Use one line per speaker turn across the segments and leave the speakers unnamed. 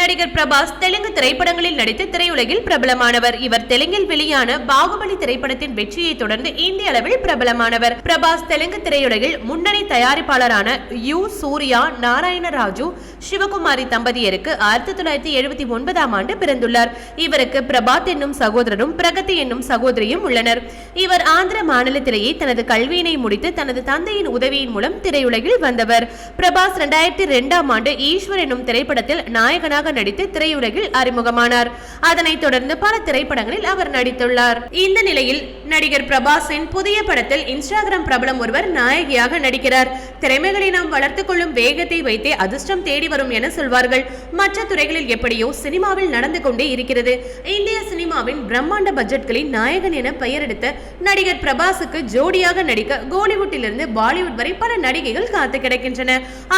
நடிகர் பிரபாஸ் தெலுங்கு திரைப்படங்களில் நடித்து திரையுலகில் பிரபலமானவர் இவர் தெலுங்கில் வெளியான பாகுபலி திரைப்படத்தின் வெற்றியை தொடர்ந்து இந்திய அளவில் பிரபலமானவர் பிரபாஸ் தெலுங்கு திரையுலகில் முன்னணி தயாரிப்பாளரான யு சூர்யா நாராயணராஜு சிவகுமாரி தம்பதியருக்கு ஆயிரத்தி தொள்ளாயிரத்தி எழுபத்தி ஒன்பதாம் ஆண்டு பிறந்துள்ளார் இவருக்கு பிரபாத் என்னும் சகோதரரும் பிரகதி என்னும் சகோதரியும் உள்ளனர் இவர் ஆந்திர மாநிலத்திலேயே தனது கல்வியினை முடித்து தனது தந்தையின் உதவியின் மூலம் திரையுலகில் வந்தவர் பிரபாஸ் இரண்டாயிரத்தி இரண்டாம் ஆண்டு ஈஸ்வர் என்னும் திரைப்படத்தில் நாயகனாக நடிகையாக நடித்து திரையுலகில் அறிமுகமானார் அதனைத் தொடர்ந்து பல திரைப்படங்களில் அவர் நடித்துள்ளார் இந்த நிலையில் நடிகர் பிரபாஸின் புதிய படத்தில் இன்ஸ்டாகிராம் பிரபலம் ஒருவர் நாயகியாக நடிக்கிறார் திறமைகளை நாம் வளர்த்துக் கொள்ளும் வேகத்தை வைத்தே அதிர்ஷ்டம் தேடி வரும் என சொல்வார்கள் மற்ற துறைகளில் எப்படியோ சினிமாவில் நடந்து கொண்டே இருக்கிறது இந்திய சினிமாவின் பிரம்மாண்ட பட்ஜெட்களின் நாயகன் என பெயரெடுத்த நடிகர் பிரபாஸுக்கு ஜோடியாக நடிக்க கோலிவுட்டிலிருந்து பாலிவுட் வரை பல நடிகைகள் காத்து கிடக்கின்றன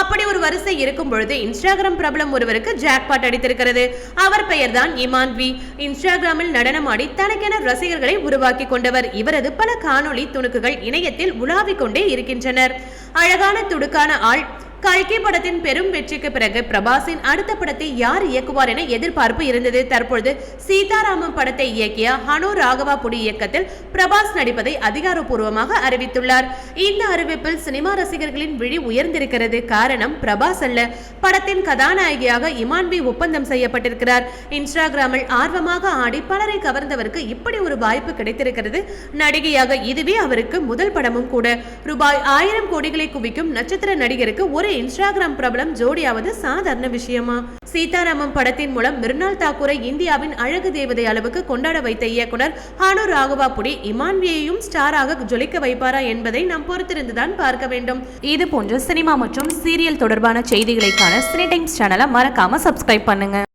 அப்படி ஒரு வரிசை இருக்கும் பொழுது இன்ஸ்டாகிராம் பிரபலம் ஒருவருக்கு ஜாக்பாட் அடித்திருக்கிறது அவர் பெயர்தான் இமான் வி இன்ஸ்டாகிராமில் நடனமாடி தனக்கென ரசிகர்களை உருவாக்கி கொண்டவர் அவர் இவரது பல காணொளி துணுக்குகள் இணையத்தில் உலாவிக் கொண்டே இருக்கின்றனர் அழகான துடுக்கான ஆள் கல்கி படத்தின் பெரும் வெற்றிக்கு பிறகு பிரபாஸின் அடுத்த படத்தை யார் இயக்குவார் என எதிர்பார்ப்பு இருந்தது தற்பொழுது சீதாராமன் படத்தை இயக்கிய ஹனு ராகவா புடி இயக்கத்தில் பிரபாஸ் நடிப்பதை அதிகாரப்பூர்வமாக அறிவித்துள்ளார் இந்த அறிவிப்பில் சினிமா ரசிகர்களின் விழி உயர்ந்திருக்கிறது காரணம் பிரபாஸ் அல்ல படத்தின் கதாநாயகியாக இமான் பி ஒப்பந்தம் செய்யப்பட்டிருக்கிறார் இன்ஸ்டாகிராமில் ஆர்வமாக ஆடி பலரை கவர்ந்தவருக்கு இப்படி ஒரு வாய்ப்பு கிடைத்திருக்கிறது நடிகையாக இதுவே அவருக்கு முதல் படமும் கூட ரூபாய் ஆயிரம் கோடிகளை குவிக்கும் நட்சத்திர நடிகருக்கு ஒரு ஒரு இன்ஸ்டாகிராம் பிரபலம் ஜோடியாவது சாதாரண விஷயமா சீதாராமம் படத்தின் மூலம் மிர்னால் தாக்கூரை இந்தியாவின் அழகு தேவதை அளவுக்கு கொண்டாட வைத்த இயக்குனர் ஹானு புடி இமான்வியையும் ஸ்டாராக ஜொலிக்க வைப்பாரா என்பதை நாம் பொறுத்திருந்துதான் பார்க்க வேண்டும் இது போன்ற சினிமா மற்றும் சீரியல் தொடர்பான செய்திகளைக்கான சினி டைம்ஸ் சேனலை மறக்காம சப்ஸ்கிரைப் பண்ணுங்க